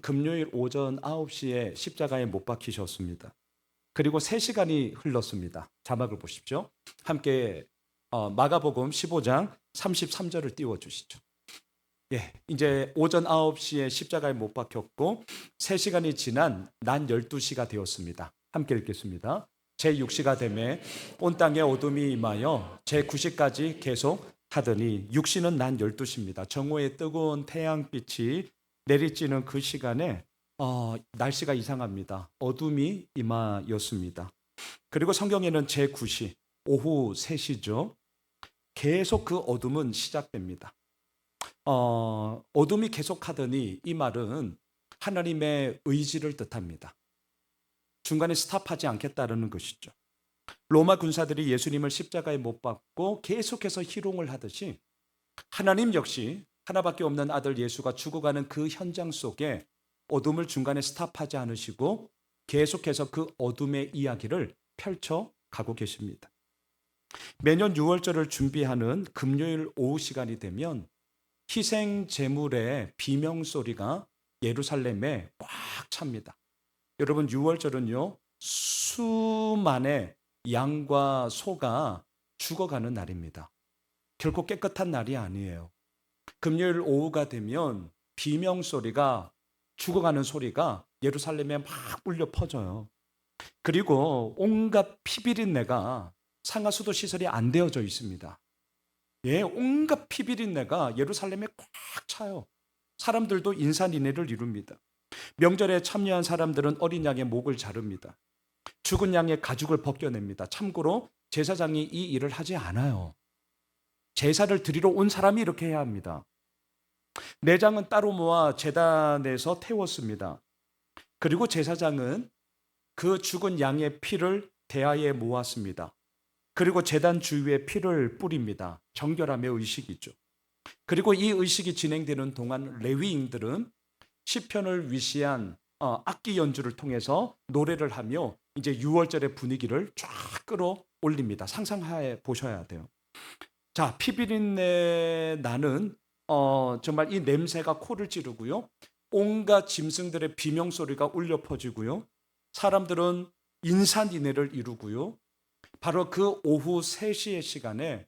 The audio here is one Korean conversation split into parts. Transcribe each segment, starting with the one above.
금요일 오전 9시에 십자가에 못 박히셨습니다. 그리고 3시간이 흘렀습니다. 자막을 보십시오. 함께 어, 마가복음 15장 33절을 띄워 주시죠. 예, 이제 오전 9시에 십자가에 못 박혔고 3시간이 지난 난 12시가 되었습니다. 함께 읽겠습니다. 제6시가 되매 온 땅에 어둠이 임하여 제9시까지 계속 하더니 6시는 난 12시입니다. 정오의 뜨거운 태양빛이 내리쬐는 그 시간에 어, 날씨가 이상합니다. 어둠이 임하였습니다. 그리고 성경에는 제9시 오후 3시죠. 계속 그 어둠은 시작됩니다. 어, 어둠이 계속하더니 이 말은 하나님의 의지를 뜻합니다. 중간에 스탑하지 않겠다는 것이죠. 로마 군사들이 예수님을 십자가에 못 박고 계속해서 희롱을 하듯이 하나님 역시 하나밖에 없는 아들 예수가 죽어가는 그 현장 속에 어둠을 중간에 스탑하지 않으시고 계속해서 그 어둠의 이야기를 펼쳐 가고 계십니다. 매년 6월절을 준비하는 금요일 오후 시간이 되면 희생 제물의 비명 소리가 예루살렘에 꽉 찹니다. 여러분 6월절은요 수만의 양과 소가 죽어가는 날입니다. 결코 깨끗한 날이 아니에요. 금요일 오후가 되면 비명 소리가 죽어가는 소리가 예루살렘에 막 울려 퍼져요. 그리고 온갖 피비린내가 상하수도 시설이 안 되어져 있습니다. 예, 온갖 피비린내가 예루살렘에 꽉 차요. 사람들도 인산인해를 이룹니다. 명절에 참여한 사람들은 어린 양의 목을 자릅니다. 죽은 양의 가죽을 벗겨냅니다. 참고로 제사장이 이 일을 하지 않아요. 제사를 드리러 온 사람이 이렇게 해야 합니다. 내장은 따로 모아 제단에서 태웠습니다. 그리고 제사장은 그 죽은 양의 피를 대야에 모았습니다. 그리고 제단 주위에 피를 뿌립니다. 정결함의 의식이죠. 그리고 이 의식이 진행되는 동안 레위인들은 시편을 위시한 어, 악기 연주를 통해서 노래를 하며 이제 6월절의 분위기를 쫙 끌어올립니다. 상상해 보셔야 돼요. 자, 피비린내 나는 어, 정말 이 냄새가 코를 찌르고요. 온갖 짐승들의 비명 소리가 울려 퍼지고요. 사람들은 인산인해를 이루고요. 바로 그 오후 3시의 시간에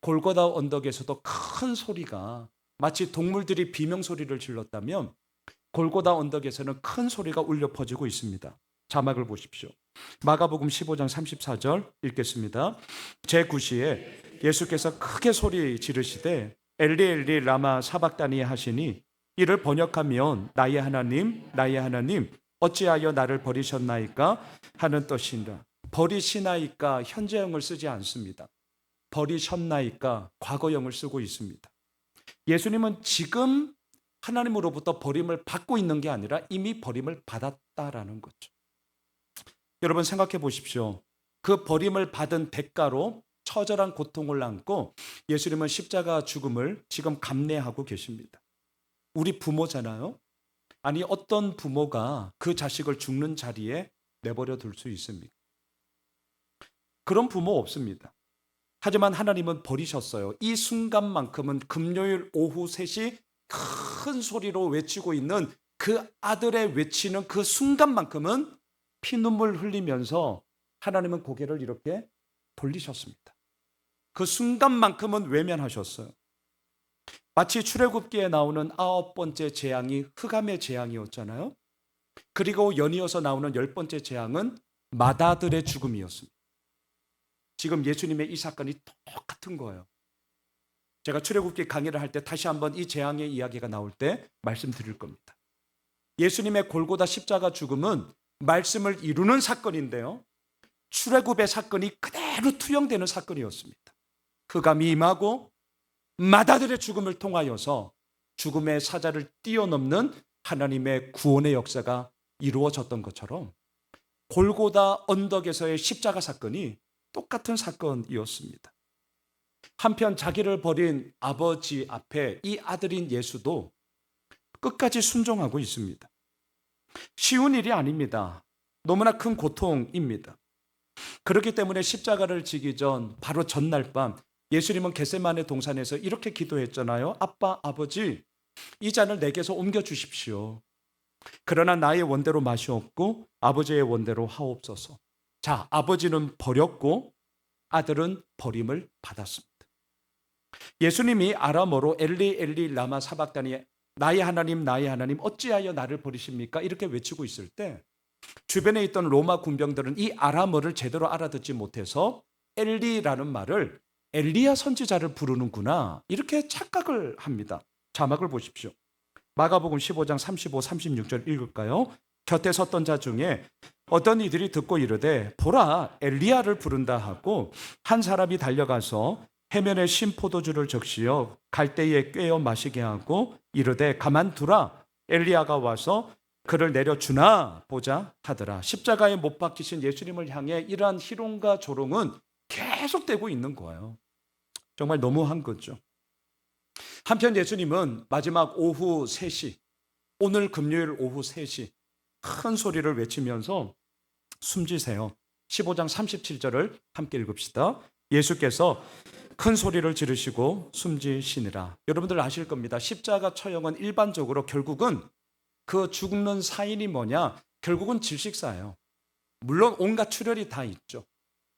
골고다 언덕에서도 큰 소리가 마치 동물들이 비명 소리를 질렀다면 골고다 언덕에서는 큰 소리가 울려 퍼지고 있습니다. 자막을 보십시오. 마가복음 15장 34절 읽겠습니다. 제9시에 예수께서 크게 소리 지르시되 엘리 엘리 라마 사박다니 하시니 이를 번역하면 나의 하나님 나의 하나님 어찌하여 나를 버리셨나이까 하는 뜻이니라. 버리시나이까 현재형을 쓰지 않습니다. 버리셨나이까 과거형을 쓰고 있습니다. 예수님은 지금 하나님으로부터 버림을 받고 있는 게 아니라 이미 버림을 받았다라는 거죠. 여러분 생각해 보십시오. 그 버림을 받은 대가로 처절한 고통을 안고 예수님은 십자가 죽음을 지금 감내하고 계십니다. 우리 부모잖아요. 아니 어떤 부모가 그 자식을 죽는 자리에 내버려 둘 수 있습니까? 그런 부모 없습니다. 하지만 하나님은 버리셨어요. 이 순간만큼은 금요일 오후 3시 큰 소리로 외치고 있는 그 아들의 외치는 그 순간만큼은 피눈물 흘리면서 하나님은 고개를 이렇게 돌리셨습니다. 그 순간만큼은 외면하셨어요. 마치 출애굽기에 나오는 아홉 번째 재앙이 흑암의 재앙이었잖아요. 그리고 연이어서 나오는 열 번째 재앙은 마다들의 죽음이었습니다. 지금 예수님의 이 사건이 똑같은 거예요. 제가 출애굽기 강의를 할 때 다시 한번 이 재앙의 이야기가 나올 때 말씀드릴 겁니다. 예수님의 골고다 십자가 죽음은 말씀을 이루는 사건인데요. 출애굽의 사건이 그대로 투영되는 사건이었습니다. 흑암이 임하고 마다들의 죽음을 통하여서 죽음의 사자를 뛰어넘는 하나님의 구원의 역사가 이루어졌던 것처럼 골고다 언덕에서의 십자가 사건이 똑같은 사건이었습니다. 한편 자기를 버린 아버지 앞에 이 아들인 예수도 끝까지 순종하고 있습니다. 쉬운 일이 아닙니다. 너무나 큰 고통입니다. 그렇기 때문에 십자가를 지기 전 바로 전날 밤 예수님은 겟세만의 동산에서 이렇게 기도했잖아요. 아빠, 아버지, 이 잔을 내게서 옮겨 주십시오. 그러나 나의 원대로 마시옵고 아버지의 원대로 하옵소서. 자, 아버지는 버렸고 아들은 버림을 받았습니다. 예수님이 아람어로 엘리 엘리 라마 사박다니 나의 하나님 나의 하나님 어찌하여 나를 버리십니까? 이렇게 외치고 있을 때 주변에 있던 로마 군병들은 이 아람어를 제대로 알아듣지 못해서 엘리라는 말을 엘리야 선지자를 부르는구나 이렇게 착각을 합니다. 자막을 보십시오. 마가복음 15장 35, 36절 읽을까요? 곁에 섰던 자 중에 어떤 이들이 듣고 이르되 보라 엘리야를 부른다 하고 한 사람이 달려가서 해면에 신 포도주를 적시어 갈대에 꿰어 마시게 하고 이르되 가만두라 엘리야가 와서 그를 내려주나 보자 하더라 십자가에 못 박히신 예수님을 향해 이러한 희롱과 조롱은 계속되고 있는 거예요 정말 너무한 거죠 한편 예수님은 마지막 오후 3시 오늘 금요일 오후 3시 큰 소리를 외치면서 숨지세요 15장 37절을 함께 읽읍시다 예수께서 큰 소리를 지르시고 숨지시니라. 여러분들 아실 겁니다. 십자가 처형은 일반적으로 결국은 그 죽는 사인이 뭐냐? 결국은 질식사예요. 물론 온갖 출혈이 다 있죠.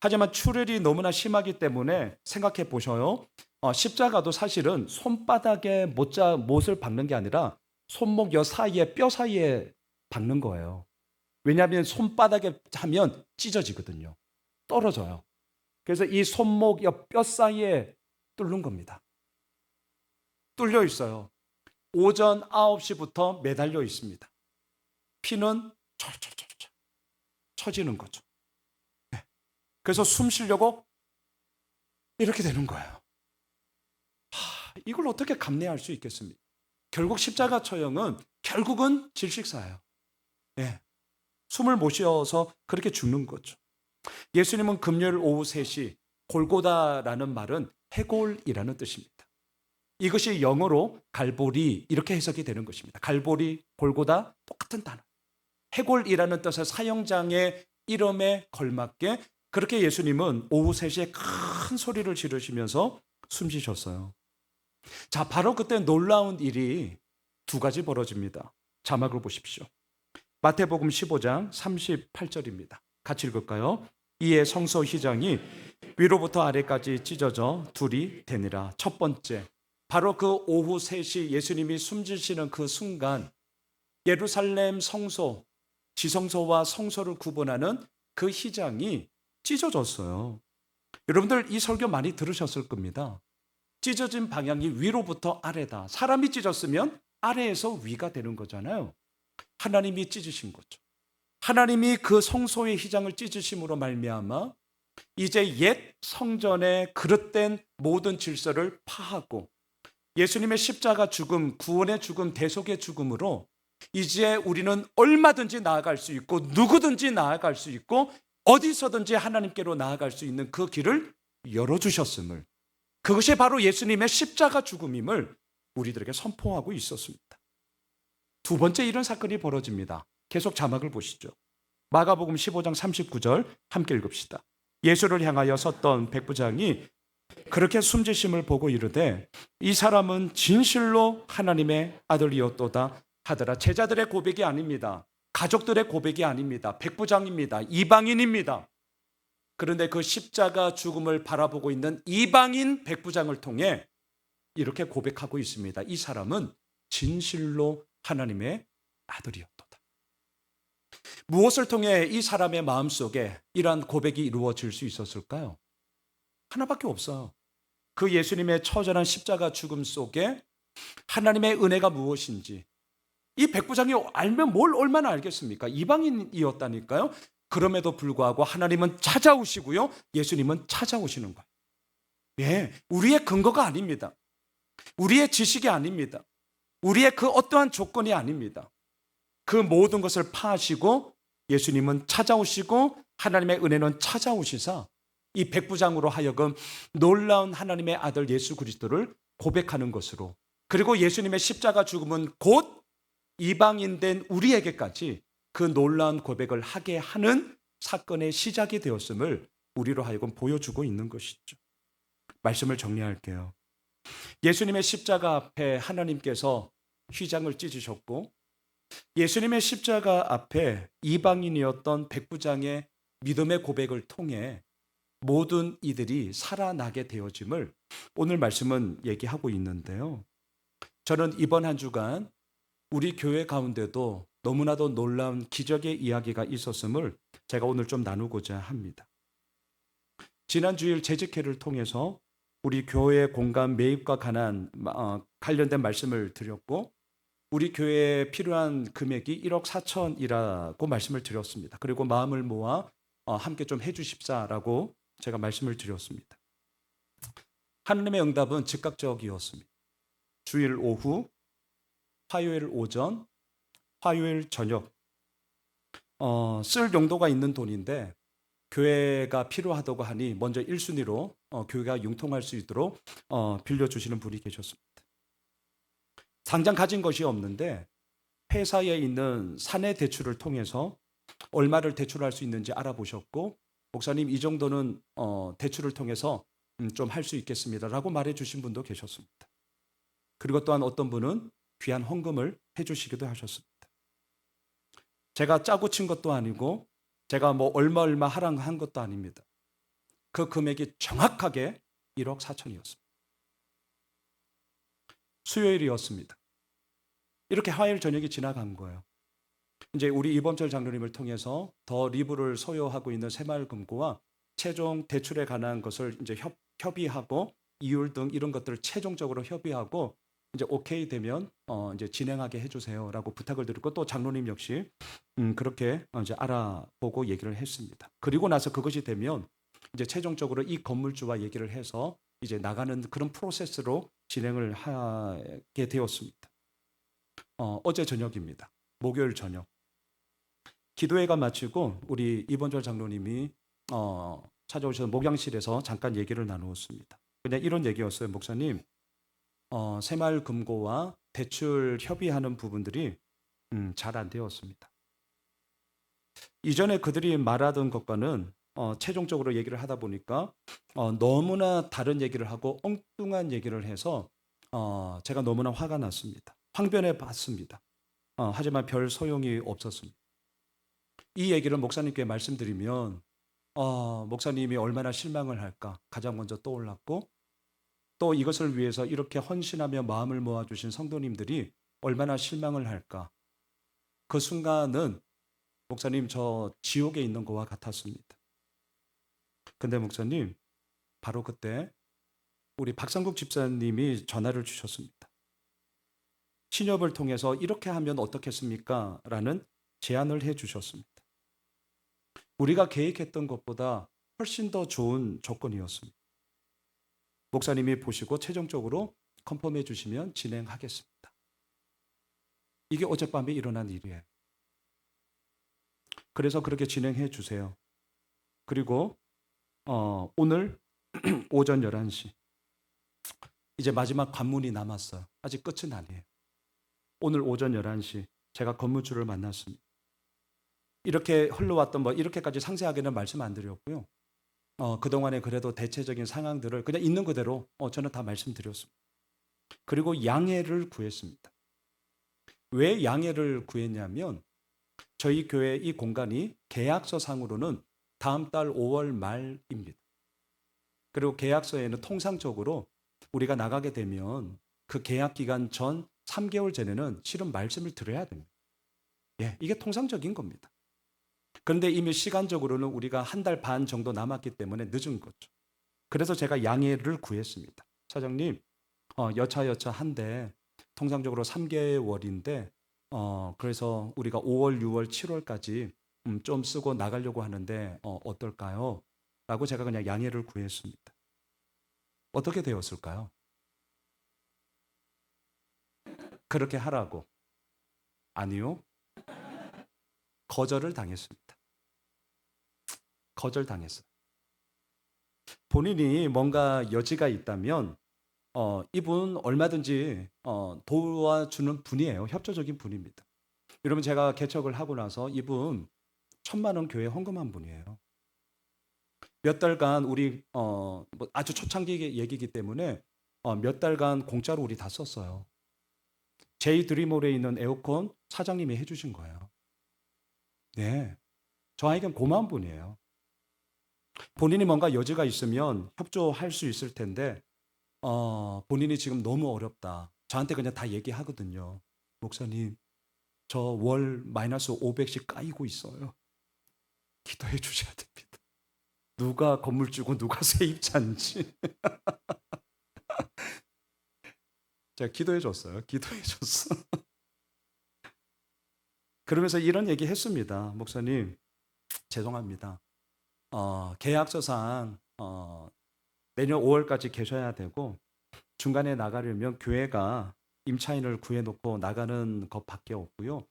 하지만 출혈이 너무나 심하기 때문에 생각해 보셔요. 어, 십자가도 사실은 손바닥에 못자 못을 박는 게 아니라 손목 여 사이에 뼈 사이에 박는 거예요. 왜냐하면 손바닥에 하면 찢어지거든요. 떨어져요. 그래서 이 손목 옆뼈 사이에 뚫는 겁니다. 뚫려 있어요. 오전 9시부터 매달려 있습니다. 피는 철철철철 쳐지는 거죠. 네. 그래서 숨 쉬려고 이렇게 되는 거예요. 하, 이걸 어떻게 감내할 수 있겠습니까? 결국 십자가 처형은 결국은 질식사예요. 네. 숨을 못 쉬어서 그렇게 죽는 거죠. 예수님은 금요일 오후 3시 골고다라는 말은 해골이라는 뜻입니다. 이것이 영어로 갈보리 이렇게 해석이 되는 것입니다. 갈보리, 골고다 똑같은 단어. 해골이라는 뜻의 사형장의 이름에 걸맞게 그렇게 예수님은 오후 3시에 큰 소리를 지르시면서 숨지셨어요. 자, 바로 그때 놀라운 일이 두 가지 벌어집니다. 자막을 보십시오. 마태복음 15장 38절입니다. 같이 읽을까요? 이에 성소 휘장이 위로부터 아래까지 찢어져 둘이 되니라. 첫 번째, 바로 그 오후 3시 예수님이 숨지시는 그 순간 예루살렘 성소, 지성소와 성소를 구분하는 그 휘장이 찢어졌어요. 여러분들 이 설교 많이 들으셨을 겁니다. 찢어진 방향이 위로부터 아래다. 사람이 찢었으면 아래에서 위가 되는 거잖아요. 하나님이 찢으신 거죠. 하나님이 그 성소의 휘장을 찢으심으로 말미암아 이제 옛 성전의 그릇된 모든 질서를 파하고 예수님의 십자가 죽음, 구원의 죽음, 대속의 죽음으로 이제 우리는 얼마든지 나아갈 수 있고 누구든지 나아갈 수 있고 어디서든지 하나님께로 나아갈 수 있는 그 길을 열어주셨음을 그것이 바로 예수님의 십자가 죽음임을 우리들에게 선포하고 있었습니다. 두 번째 이런 사건이 벌어집니다. 계속 자막을 보시죠. 마가복음 15장 39절 함께 읽읍시다. 예수를 향하여 섰던 백부장이 그렇게 숨지심을 보고 이르되 이 사람은 진실로 하나님의 아들이었도다 하더라. 제자들의 고백이 아닙니다. 가족들의 고백이 아닙니다. 백부장입니다. 이방인입니다. 그런데 그 십자가 죽음을 바라보고 있는 이방인 백부장을 통해 이렇게 고백하고 있습니다. 이 사람은 진실로 하나님의 아들이었다. 무엇을 통해 이 사람의 마음 속에 이러한 고백이 이루어질 수 있었을까요? 하나밖에 없어요. 그 예수님의 처절한 십자가 죽음 속에 하나님의 은혜가 무엇인지 이 백부장이 알면 뭘 얼마나 알겠습니까? 이방인이었다니까요. 그럼에도 불구하고 하나님은 찾아오시고요. 예수님은 찾아오시는 거예요. 예, 우리의 근거가 아닙니다. 우리의 지식이 아닙니다. 우리의 그 어떠한 조건이 아닙니다. 그 모든 것을 파하시고 예수님은 찾아오시고 하나님의 은혜는 찾아오시사 이 백부장으로 하여금 놀라운 하나님의 아들 예수 그리스도를 고백하는 것으로 그리고 예수님의 십자가 죽음은 곧 이방인 된 우리에게까지 그 놀라운 고백을 하게 하는 사건의 시작이 되었음을 우리로 하여금 보여주고 있는 것이죠. 말씀을 정리할게요. 예수님의 십자가 앞에 하나님께서 휘장을 찢으셨고 예수님의 십자가 앞에 이방인이었던 백부장의 믿음의 고백을 통해 모든 이들이 살아나게 되어짐을 오늘 말씀은 얘기하고 있는데요. 저는 이번 한 주간 우리 교회 가운데도 너무나도 놀라운 기적의 이야기가 있었음을 제가 오늘 좀 나누고자 합니다. 지난 주일 재직회를 통해서 우리 교회 공간 매입과 관한 어, 관련된 말씀을 드렸고 우리 교회에 필요한 금액이 1억 4천이라고 말씀을 드렸습니다. 그리고 마음을 모아 어, 함께 좀 해주십사라고 제가 말씀을 드렸습니다. 하나님의 응답은 즉각적이었습니다. 주일 오후, 화요일 오전, 화요일 저녁 어, 쓸 용도가 있는 돈인데 교회가 필요하다고 하니 먼저 1순위로 어, 교회가 융통할 수 있도록 어, 빌려주시는 분이 계셨습니다. 당장 가진 것이 없는데 회사에 있는 사내 대출을 통해서 얼마를 대출할 수 있는지 알아보셨고 목사님 이 정도는 어, 대출을 통해서 음, 좀할 수 있겠습니다라고 말해 주신 분도 계셨습니다. 그리고 또한 어떤 분은 귀한 헌금을 해주시기도 하셨습니다. 제가 짜고 친 것도 아니고 제가 뭐 얼마 얼마 하락한 것도 아닙니다. 그 금액이 정확하게 1억 4천이었습니다. 수요일이었습니다. 이렇게 화요일 저녁이 지나간 거예요. 이제 우리 이범철 장로님을 통해서 더 리브를 소유하고 있는 새마을금고와 최종 대출에 관한 것을 이제 협, 협의하고 이율 등 이런 것들을 최종적으로 협의하고 이제 오케이 되면 어 이제 진행하게 해주세요라고 부탁을 드렸고 또 장로님 역시 음 그렇게 이제 알아보고 얘기를 했습니다. 그리고 나서 그것이 되면 이제 최종적으로 이 건물주와 얘기를 해서 이제 나가는 그런 프로세스로 진행을 하게 되었습니다. 어, 어제 저녁입니다. 목요일 저녁. 기도회가 마치고 우리 이번절 장로님이 어, 찾아오셔서 목양실에서 잠깐 얘기를 나누었습니다. 그냥 이런 얘기였어요, 목사님. 어, 새마을 금고와 대출 협의하는 부분들이 음, 잘 안 되었습니다. 이전에 그들이 말하던 것과는 어, 최종적으로 얘기를 하다 보니까 어, 너무나 다른 얘기를 하고 엉뚱한 얘기를 해서 어, 제가 너무나 화가 났습니다. 황변해 봤습니다. 어, 하지만 별 소용이 없었습니다. 이 얘기를 목사님께 말씀드리면 어, 목사님이 얼마나 실망을 할까 가장 먼저 떠올랐고 또 이것을 위해서 이렇게 헌신하며 마음을 모아주신 성도님들이 얼마나 실망을 할까. 그 순간은 목사님 저 지옥에 있는 것과 같았습니다. 근데 목사님 바로 그때 우리 박상국 집사님이 전화를 주셨습니다. 신협을 통해서 이렇게 하면 어떻겠습니까? 라는 제안을 해 주셨습니다. 우리가 계획했던 것보다 훨씬 더 좋은 조건이었습니다. 목사님이 보시고 최종적으로 컨펌해 주시면 진행하겠습니다. 이게 어젯밤에 일어난 일이에요. 그래서 그렇게 진행해 주세요. 그리고 어, 오늘 오전 11시 이제 마지막 관문이 남았어요. 아직 끝은 아니에요. 오늘 오전 11시 제가 건물주를 만났습니다. 이렇게 흘러왔던 뭐 이렇게까지 상세하게는 말씀 안 드렸고요. 어, 그동안에 그래도 대체적인 상황들을 그냥 있는 그대로 어, 저는 다 말씀드렸습니다. 그리고 양해를 구했습니다. 왜 양해를 구했냐면 저희 교회 이 공간이 계약서 상으로는 다음 달 5월 말입니다. 그리고 계약서에는 통상적으로 우리가 나가게 되면 그 계약 기간 전 3개월 전에는 실은 말씀을 드려야 됩니다. 예, 이게 통상적인 겁니다. 그런데 이미 시간적으로는 우리가 한 달 반 정도 남았기 때문에 늦은 거죠. 그래서 제가 양해를 구했습니다. 사장님, 어, 여차여차 한데 통상적으로 3개월인데 어, 그래서 우리가 5월, 6월, 7월까지 음, 좀 쓰고 나가려고 하는데 어, 어떨까요? 라고 제가 그냥 양해를 구했습니다. 어떻게 되었을까요? 그렇게 하라고. 아니요. 거절을 당했습니다. 거절당했어요. 본인이 뭔가 여지가 있다면 어, 이분 얼마든지 어, 도와주는 분이에요. 협조적인 분입니다. 여러분 제가 개척을 하고 나서 이분 천만 원 교회 헌금한 분이에요. 몇 달간 우리 어, 뭐 아주 초창기 얘기이기 때문에 어, 몇 달간 공짜로 우리 다 썼어요. 제이 드리몰에 있는 에어컨 사장님이 해주신 거예요. 네. 저에겐 고마운 분이에요. 본인이 뭔가 여지가 있으면 협조할 수 있을 텐데, 어, 본인이 지금 너무 어렵다. 저한테 그냥 다 얘기하거든요. 목사님, 저 월 마이너스 500씩 까이고 있어요. 기도해 주셔야 됩니다. 누가 건물주고 누가 세입자인지. 제가 기도해 줬어요. 기도해 줬어. 그러면서 이런 얘기 했습니다. 목사님, 죄송합니다. 어, 계약서상 어, 내년 5월까지 계셔야 되고 중간에 나가려면 교회가 임차인을 구해놓고 나가는 것밖에 없고요.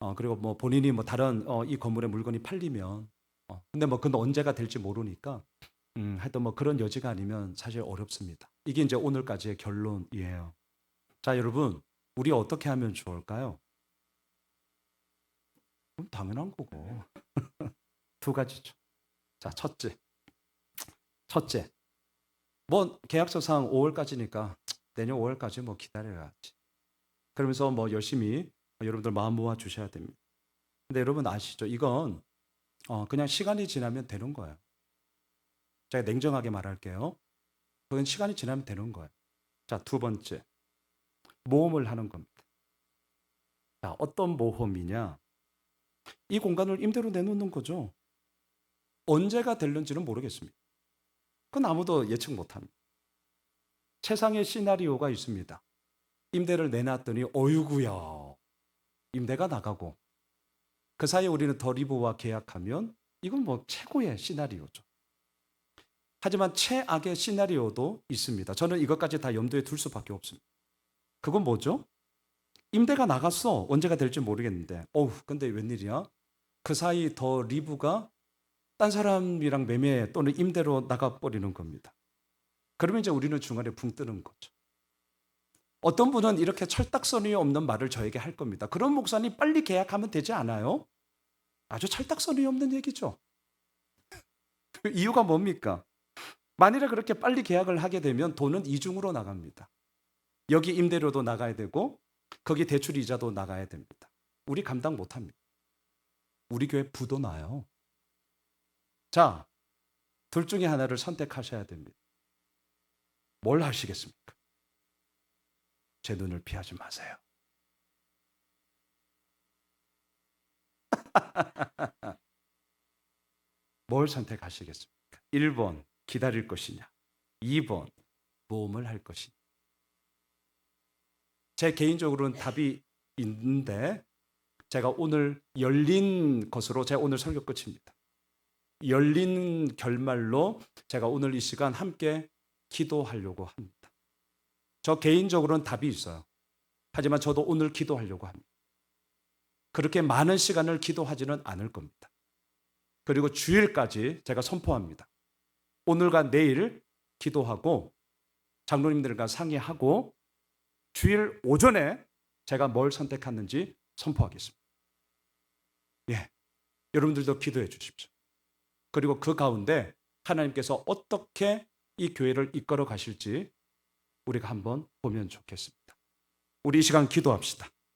어, 그리고 뭐 본인이 뭐 다른 어, 이 건물에 물건이 팔리면 어, 근데 뭐 그건 언제가 될지 모르니까 음, 하여튼 뭐 그런 여지가 아니면 사실 어렵습니다. 이게 이제 오늘까지의 결론이에요. 자, 여러분, 우리 어떻게 하면 좋을까요? 당연한 거고. 두 가지죠. 자, 첫째. 첫째. 뭐 계약서상 5월까지니까 내년 5월까지 뭐 기다려야지. 그러면서 뭐 열심히 여러분들 마음 모아 주셔야 됩니다. 근데 여러분 아시죠? 이건 어, 그냥 시간이 지나면 되는 거예요. 제가 냉정하게 말할게요. 그건 시간이 지나면 되는 거예요. 자, 두 번째. 모험을 하는 겁니다. 자, 어떤 모험이냐? 이 공간을 임대로 내놓는 거죠. 언제가 될는지는 모르겠습니다. 그건 아무도 예측 못합니다. 세상의 시나리오가 있습니다. 임대를 내놨더니 어유구야. 임대가 나가고 그 사이에 우리는 더 리브와 계약하면 이건 뭐 최고의 시나리오죠. 하지만 최악의 시나리오도 있습니다. 저는 이것까지 다 염두에 둘 수밖에 없습니다. 그건 뭐죠? 임대가 나갔어. 언제가 될지 모르겠는데. 어우, 근데 웬일이야? 그 사이 더 리브가 딴 사람이랑 매매 또는 임대로 나가버리는 겁니다. 그러면 이제 우리는 중간에 붕 뜨는 거죠. 어떤 분은 이렇게 철딱서니 없는 말을 저에게 할 겁니다. 그런 목사님 빨리 계약하면 되지 않아요? 아주 철딱서니 없는 얘기죠. 이유가 뭡니까? 만일에 그렇게 빨리 계약을 하게 되면 돈은 이중으로 나갑니다. 여기 임대료도 나가야 되고 거기 대출 이자도 나가야 됩니다. 우리 감당 못 합니다. 우리 교회 부도 나요. 자, 둘 중에 하나를 선택하셔야 됩니다. 뭘 하시겠습니까? 제 눈을 피하지 마세요. 뭘 선택하시겠습니까? 1번 기다릴 것이냐? 2번 모험을 할 것이냐? 제 개인적으로는 답이 있는데 제가 오늘 열린 것으로 제가 오늘 설교 끝입니다. 열린 결말로 제가 오늘 이 시간 함께 기도하려고 합니다. 저 개인적으로는 답이 있어요. 하지만 저도 오늘 기도하려고 합니다. 그렇게 많은 시간을 기도하지는 않을 겁니다. 그리고 주일까지 제가 선포합니다. 오늘과 내일 기도하고 장로님들과 상의하고 주일 오전에 제가 뭘 선택했는지 선포하겠습니다. 예. 여러분들도 기도해 주십시오. 그리고 그 가운데 하나님께서 어떻게 이 교회를 이끌어 가실지 우리가 한번 보면 좋겠습니다. 우리 이 시간 기도합시다.